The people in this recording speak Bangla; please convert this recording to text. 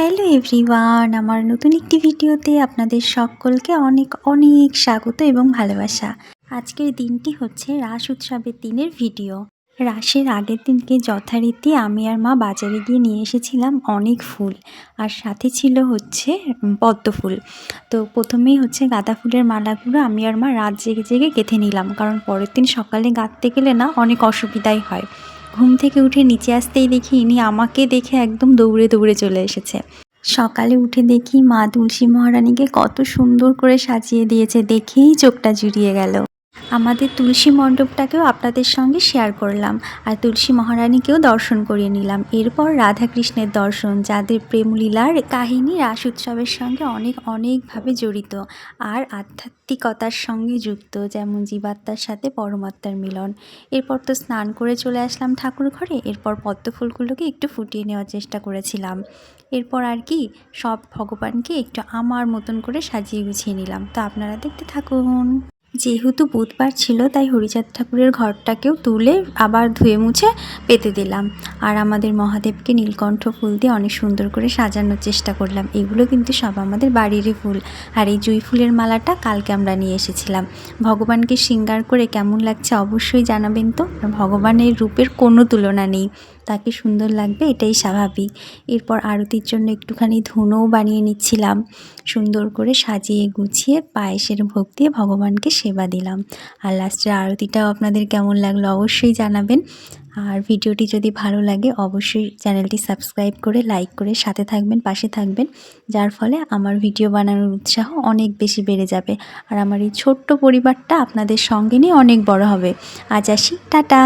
হ্যালো এভরিওয়ান, আমার নতুন একটি ভিডিওতে আপনাদের সকলকে অনেক অনেক স্বাগত এবং ভালোবাসা। আজকের দিনটি হচ্ছে রাস উৎসবের দিনের ভিডিও। রাসের আগের দিনকে যথারীতি আমি আর মা বাজারে গিয়ে নিয়ে এসেছিলাম অনেক ফুল আর সাথে ছিল হচ্ছে পদ্ম ফুল। তো প্রথমেই হচ্ছে গাঁদা ফুলের মালাগুলো আমি আর মা রাত জেগে জেগে গেঁথে নিলাম, কারণ পরের দিন সকালে গাঁথতে গেলে না অনেক অসুবিধাই হয়। ঘুম থেকে উঠে নিচে আসতেই দেখি ইনি আমাকে দেখে একদম দৌড়ে দৌড়ে চলে এসেছে। সকালে উঠে দেখি মা তুলসী মহারানীকে কত সুন্দর করে সাজিয়ে দিয়েছে, দেখেই চোখটা জুড়িয়ে গেল। আমাদের তুলসী মণ্ডপটাকেও আপনাদের সঙ্গে শেয়ার করলাম আর তুলসী মহারানীকেও দর্শন করিয়ে নিলাম। এরপর রাধাকৃষ্ণের দর্শন, যাদের প্রেমলীলার কাহিনী রাস উৎসবের সঙ্গে অনেক, অনেকভাবে জড়িত আর আধ্যাত্মিকতার সঙ্গে যুক্ত, যেমন জীবাত্মার সাথে পরমাত্মার মিলন। এরপর তো স্নান করে চলে আসলাম ঠাকুর ঘরে, এরপর পদ্ম ফুলগুলোকে একটু ফুটিয়ে নেওয়ার চেষ্টা করেছিলাম। এরপর আর কি, সব ভগবানকে একটু আমার মতন করে সাজিয়ে গুছিয়ে নিলাম। তো আপনারা দেখতে থাকুন। যেহেতু বুধবার ছিল, তাই হরিচাঁদ ঠাকুরের ঘরটাকেও তুলে আবার ধুয়ে মুছে পেতে দিলাম। আর আমাদের মহাদেবকে নীলকণ্ঠ ফুল দিয়ে অনেক সুন্দর করে সাজানোর চেষ্টা করলাম। এগুলো কিন্তু সব আমাদের বাড়িরই ফুল। আর এই জুঁই ফুলের মালাটা কালকে আমরা নিয়ে এসেছিলাম। ভগবানকে শৃঙ্গার করে কেমন লাগছে অবশ্যই জানাবেন তো? ভগবানের রূপের কোনো তুলনা নেই। তাকে সুন্দর লাগবে, এটাই স্বাভাবিক। এরপর আরতির জন্য একটুখানি ধুনোও বানিয়ে নিচ্ছিলাম। সুন্দর করে সাজিয়ে গুছিয়ে পায়েসের ভোগ দিয়ে ভগবানকে সেবা দিলাম। আর লাস্টের আরতিটাও আপনাদের কেমন লাগল অবশ্যই জানাবেন। আর ভিডিওটি যদি ভালো লাগে, অবশ্যই চ্যানেলটি সাবস্ক্রাইব করে, লাইক করে সাথে থাকবেন, পাশে থাকবেন। যার ফলে আমার ভিডিও বানানোর উৎসাহ অনেক বেশি বেড়ে যাবে। আর আমার এই ছোট্ট পরিবারটা আপনাদের সঙ্গে নিয়ে অনেক বড় হবে। আজ আসি, টাটা!